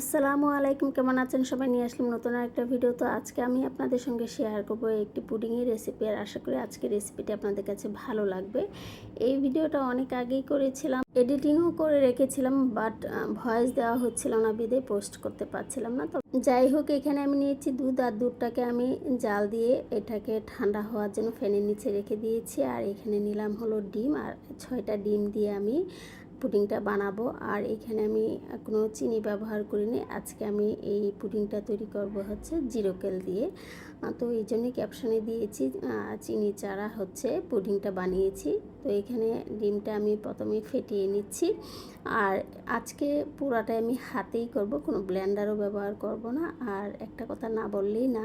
আসসালামু আলাইকুম, কেমন আছেন? সবাই নিয়ে আসলাম নতুন একটা ভিডিও তো আজকে আমি আপনাদের সঙ্গে শেয়ার করব একটি পুডিংয়ের রেসিপি আর আশা করি আজকে রেসিপিটি আপনাদের কাছে ভালো লাগবে। এই ভিডিওটা অনেক আগেই করেছিলাম এডিটিংও করে রেখেছিলাম বাট ভয়েস দেওয়া হচ্ছিল না, বিদে পোস্ট করতে পারছিলাম না। তো যাই হোক, এখানে আমি নিয়েছি দুধ, আর দুধটাকে আমি জাল দিয়ে এটাকে ঠান্ডা হওয়ার জন্য ফ্যানের নিচে রেখে দিয়েছি। আর এখানে নিলাম হলো ডিম, আর ছয়টা ডিম দিয়ে আমি পুডিংটা বানাবো। আর এখানে আমি কোনো চিনি ব্যবহার করিনি। আজকে আমি এই পুডিংটা তৈরি করব হচ্ছে জিরোকেল দিয়ে। তো এই জন্যই ক্যাপশনে দিয়েছি চিনি চারা হচ্ছে পুডিংটা বানিয়েছি। তো এখানে ডিমটা আমি প্রথমে ফেটিয়ে নিচ্ছি। আর আজকে পুরাটাই আমি হাতেই করব, কোনো ব্লেন্ডারও ব্যবহার করব না। আর একটা কথা না বললেই না,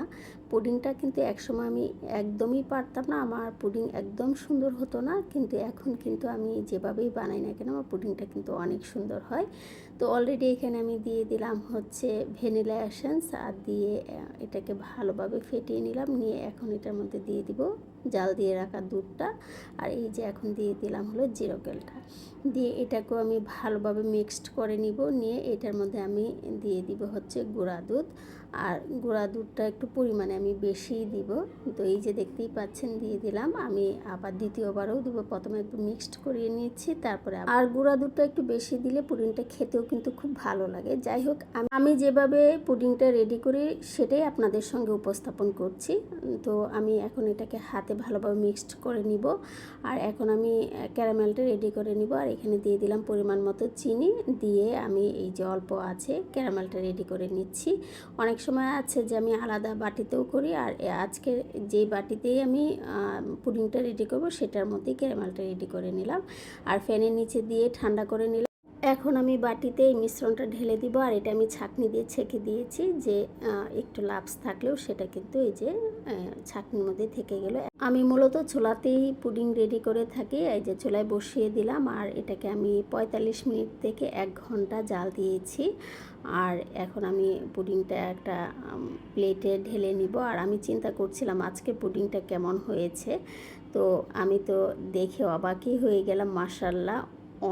পুডিংটা কিন্তু একসময় আমি একদমই পারতাম না, আমার পুডিং একদম সুন্দর হতো না। কিন্তু এখন কিন্তু আমি যেভাবেই বানাই না কেন, আমার পুডিংটা কিন্তু অনেক সুন্দর হয়। তো অলরেডি এখানে আমি দিয়ে দিলাম হচ্ছে ভ্যানিলা এসেন্স, আর দিয়ে এটাকে ভালোভাবে ফেটিয়ে নিলাম নিয়ে এখন এটার মধ্যে দিয়ে দিব জাল দিয়ে রাখা দুধটা আর এই যে এখন দিয়ে দিলাম হলো জিরোকেলটা দিয়ে এটাকেও আমি ভালোভাবে মিক্সড করে নিব, নিয়ে এটার মধ্যে আমি দিয়ে দিব হচ্ছে গুঁড়া দুধ। আর গুঁড়া দুধটা একটু পরিমাণে আমি বেশিই দিব। তো এই যে দেখতেই পাচ্ছেন, দিয়ে দিলাম। আমি আবার দ্বিতীয়বারও দিব। প্রথমে একটু মিক্সড করিয়ে নিয়েছি, তারপরে আর গুঁড়া দুধটা একটু বেশি দিলে পুডিংটা খেতেও কিন্তু খুব ভালো লাগে। যাই হোক আমি যেভাবে পুডিংটা রেডি করি, সেটাই আপনাদের সঙ্গে উপস্থাপন করছি। তো আমি এখন এটাকে হাতে ভালোভাবে মিক্সড করে নিব। আর এখন আমি ক্যারামেলটা রেডি করে নিব। আর এখানে দিয়ে দিলাম পরিমাণ মতো চিনি। দিয়ে আমি এই যে অল্প আছে ক্যারামেলটা রেডি করে নিচ্ছি। অনেক সময় আছে যে আমি আলাদা বাটিতেও করি। আর আজকে যে বাটিতেই আমি পুডিংটা রেডি করব, সেটার মধ্যেই ক্যারামেলটা রেডি করে নিলাম। আর ফ্যানের নিচে দিয়ে ঠান্ডা করে নিলাম। এখন আমি বাটিতে এই মিশ্রণটা ঢেলে দিব আর এটা আমি ছাঁকনি দিয়ে ছেঁকে দিয়েছি যে একটু লাপস থাকলেও সেটা কিন্তু এই যে ছাঁকনির মধ্যে থেকে গেল। আমি মূলত চুলাতেই পুডিং রেডি করে থাকি, এই যে চুলায় বসিয়ে দিলাম আর এটাকে আমি পঁয়তাল্লিশ মিনিট থেকে এক ঘণ্টা জাল দিয়েছি। আর এখন আমি পুডিংটা একটা প্লেটে ঢেলে নিব আর আমি চিন্তা করছিলাম আজকে পুডিংটা কেমন হয়েছে। তো আমি তো দেখে অবাকই হয়ে গেলাম মার্শাল্লাহ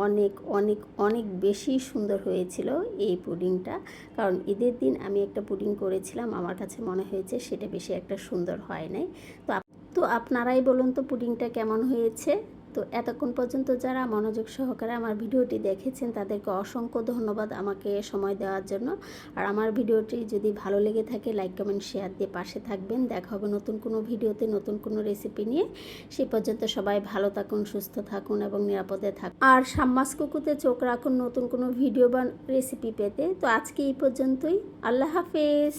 অনেক অনেক অনেক বেশি সুন্দর হয়েছিল এই পুডিংটা। কারণ ঈদের দিন আমি একটা পুডিং করেছিলাম, আমার কাছে মনে হয়েছে সেটা বেশি একটা সুন্দর হয় নাই। তো তো আপনারাই বলুন তো পুডিংটা কেমন হয়েছে? তো এতক্ষণ পর্যন্ত যারা মনোযোগ সহকারে আমার ভিডিওটি দেখেছেন, তাদেরকে অসংখ্য ধন্যবাদ আমাকে সময় দেওয়ার জন্য। আর আমার ভিডিওটি যদি ভালো লেগে থাকে লাইক কমেন্ট শেয়ার দিয়ে পাশে থাকবেন। দেখা হবে নতুন কোনো ভিডিওতে, নতুন কোনো রেসিপি নিয়ে। সে পর্যন্ত সবাই ভালো থাকুন, সুস্থ থাকুন এবং নিরাপদে থাকুন। আর সাম্মাস কুকুতে চোখ রাখুন নতুন কোনো ভিডিও বা রেসিপি পেতে। তো আজকে এই পর্যন্তই। আল্লাহ হাফেজ।